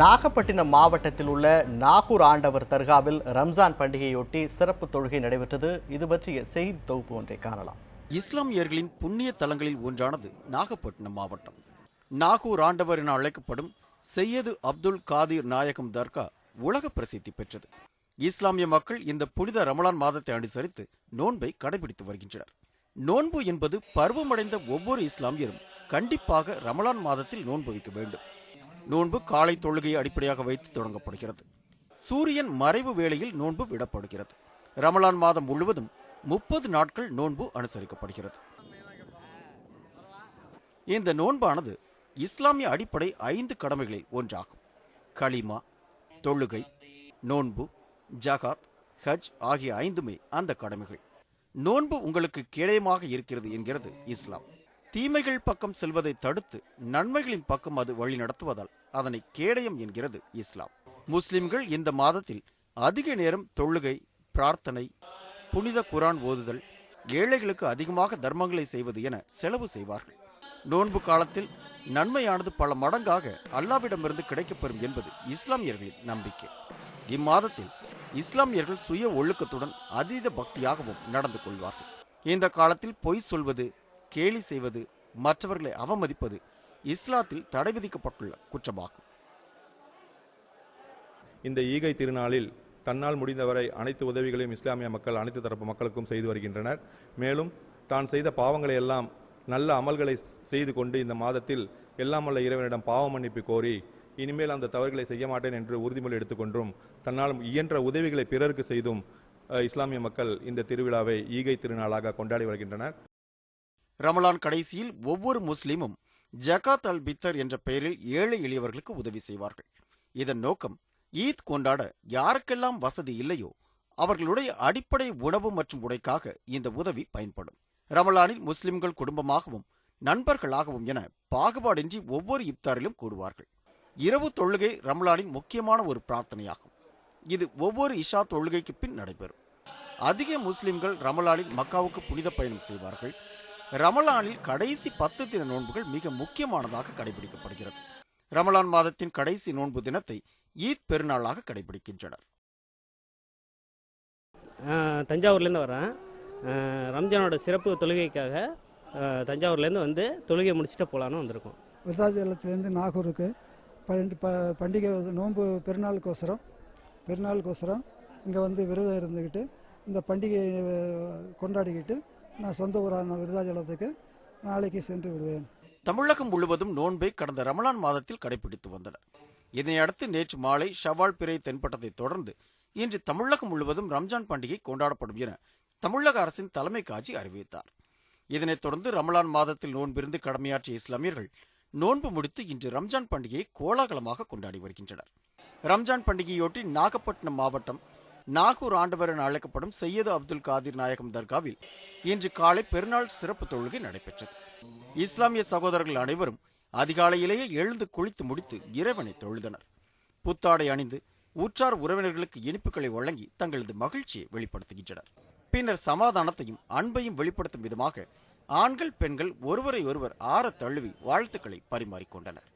நாகப்பட்டினம் மாவட்டத்தில் உள்ள நாகூர் ஆண்டவர் தர்காவில் ரம்ஜான் பண்டிகையொட்டி சிறப்பு தொழுகை நடைபெற்றது. இது பற்றிய செய்தி தொகுப்பு ஒன்றை காணலாம். இஸ்லாமியர்களின் புண்ணிய தலங்களில் ஒன்றானது நாகப்பட்டினம் மாவட்டம். நாகூர் ஆண்டவர் என அழைக்கப்படும் செய்யது அப்துல் காதிர் நாயகம் தர்கா உலக பிரசித்தி பெற்றது. இஸ்லாமிய மக்கள் இந்த புனித ரமலான் மாதத்தை அனுசரித்து நோன்பை கடைபிடித்து வருகின்றனர். நோன்பு என்பது பருவமடைந்த ஒவ்வொரு இஸ்லாமியரும் கண்டிப்பாக ரமலான் மாதத்தில் நோன்பு வைக்க வேண்டும். நோன்பு காலை தொழுகையை அடிப்படையாக வைத்து தொடங்கப்படுகிறது. சூரியன் மறைவு வேளையில் நோன்பு விடப்படுகிறது. ரமலான் மாதம் முழுவதும் முப்பது நாட்கள் நோன்பு அனுசரிக்கப்படுகிறது. இந்த நோன்பானது இஸ்லாமிய அடிப்படை ஐந்து கடமைகளில் ஒன்றாகும். களிமா தொழுகை நோன்பு ஜகாத் ஹஜ் ஆகிய ஐந்துமே அந்த கடமைகள். நோன்பு உங்களுக்கு கேடயமாக இருக்கிறது என்கிறது இஸ்லாம். தீமைகள் பக்கம் செல்வதை தடுத்து நன்மைகளின் பக்கம் அது வழி நடத்துவதால் அதனை கேடயம் என்கிறது இஸ்லாம். முஸ்லிம்கள் இந்த மாதத்தில் அதிக நேரம் தொழுகை பிரார்த்தனை புனித குரான் ஓதுதல் ஏழைகளுக்கு அதிகமாக தர்மங்களை செய்வது என செலவு செய்வார்கள். நோன்பு காலத்தில் நன்மையானது பல மடங்காக அல்லாவிடமிருந்து கிடைக்கப்பெறும் என்பது இஸ்லாமியர்களின் நம்பிக்கை. இம்மாதத்தில் இஸ்லாமியர்கள் சுய ஒழுக்கத்துடன் அதீத பக்தியாகவும் நடந்து கொள்வார்கள். இந்த காலத்தில் பொய் சொல்வது கேலி செய்வது மற்றவர்களை அவமதிப்பது இஸ்லாத்தில் தடை விதிக்கப்பட்டுள்ள குற்றமாகும். இந்த ஈகை திருநாளில் தன்னால் முடிந்தவரை அனைத்து உதவிகளையும் இஸ்லாமிய மக்கள் அனைத்து தரப்பு மக்களுக்கும் செய்து வருகின்றனர். மேலும் தான் செய்த பாவங்களை எல்லாம் நல்ல அமல்களை செய்து கொண்டு இந்த மாதத்தில் எல்லாம் வல்ல இறைவனிடம் பாவ மன்னிப்பு கோரி இனிமேல் அந்த தவறுகளை செய்ய மாட்டேன் என்று உறுதிமொழி எடுத்துக்கொண்டும் தன்னால் இயன்ற உதவிகளை பிறருக்கு செய்தும் இஸ்லாமிய மக்கள் இந்த திருவிழாவை ஈகை திருநாளாக கொண்டாடி வருகின்றனர். ரமலான் கடைசியில் ஒவ்வொரு முஸ்லிமும் ஜகாத் அல் பித்தர் என்ற பெயரில் ஏழை எளியவர்களுக்கு உதவி செய்வார்கள். இதன் நோக்கம் ஈத் கொண்டாட யாருக்கெல்லாம் வசதி இல்லையோ அவர்களுடைய அடிப்படை உணவு மற்றும் உடைக்காக இந்த உதவி பயன்படும். ரமலானில் முஸ்லிம்கள் குடும்பமாகவும் நண்பர்களாகவும் என பாகுபாடின்றி ஒவ்வொரு இப்தாரிலும் கூடுவார்கள். இரவு தொழுகை ரமலானின் முக்கியமான ஒரு பிரார்த்தனையாகும். இது ஒவ்வொரு இஷா தொழுகைக்கு பின் நடைபெறும். அதிக முஸ்லிம்கள் ரமலானில் மக்காவுக்கு புனித பயணம் செய்வார்கள். ரமலானில் கடைசி பத்து தின நோன்புகள் மிக முக்கியமானதாக கடைபிடிக்கப்படுகிறது. ரமலான் மாதத்தின் கடைசி நோன்பு தினத்தை ஈத் பெருநாளாக கடைபிடிக்கின்றனர். தஞ்சாவூர்லேருந்து வரேன் ரம்ஜானோட சிறப்பு தொழுகைக்காக தஞ்சாவூர்லேருந்து வந்து தொழுகை முடிச்சுட்டு போகலான்னு வந்திருக்கோம். விருத்தாச்சலத்துலேருந்து நாகூருக்கு பண்டி- ப- பண்டிகை நோன்பு பெருநாளுக்கோசரம் பெருநாளுக்கோசரம் இங்கே வந்து விரதம் இருந்துக்கிட்டு இந்த பண்டிகையை கொண்டாடிக்கிட்டு நான் சொந்த ஊரான விருதாச்சலத்துக்கு நாளைக்கு சென்று விடுவேன். தமிழகம் முழுவதும் நோன்பை கடந்த ரமலான் மாதத்தில் கடைபிடித்து வந்தனர். இதனையடுத்து நேற்று மாலை ஷவால் பிறை தென்பட்டதை தொடர்ந்து இன்று தமிழகம் முழுவதும் ரம்ஜான் பண்டிகை கொண்டாடப்படும் என தமிழக அரசின் தலைமை காட்சி அறிவித்தார். இதனைத் தொடர்ந்து ரமலான் மாதத்தில் நோன்பிருந்து கடமையாற்றிய இஸ்லாமியர்கள் நோன்பு முடித்து இன்று ரம்ஜான் பண்டிகையை கோலாகலமாக கொண்டாடி வருகின்றனர். ரம்ஜான் பண்டிகையொட்டி நாகப்பட்டினம் மாவட்டம் நாகூர் ஆண்டவர் என அழைக்கப்படும் சையது அப்துல் காதிர் நாயகம் தர்காவில் இன்று காலை பெருநாள் சிறப்பு தொழுகை நடைபெற்றது. இஸ்லாமிய சகோதரர்கள் அனைவரும் அதிகாலையிலேயே எழுந்து குளித்து முடித்து இறைவனை தொழுதனர். புத்தாடை அணிந்து உற்றார் உறவினர்களுக்கு இனிப்புகளை வழங்கி தங்களது மகிழ்ச்சியை வெளிப்படுத்துகின்றனர். பின்னர் சமாதானத்தையும் அன்பையும் வெளிப்படுத்தும் விதமாக ஆண்கள் பெண்கள் ஒருவரை ஒருவர் ஆற தழுவி வாழ்த்துக்களை பரிமாறிக்கொண்டனர்.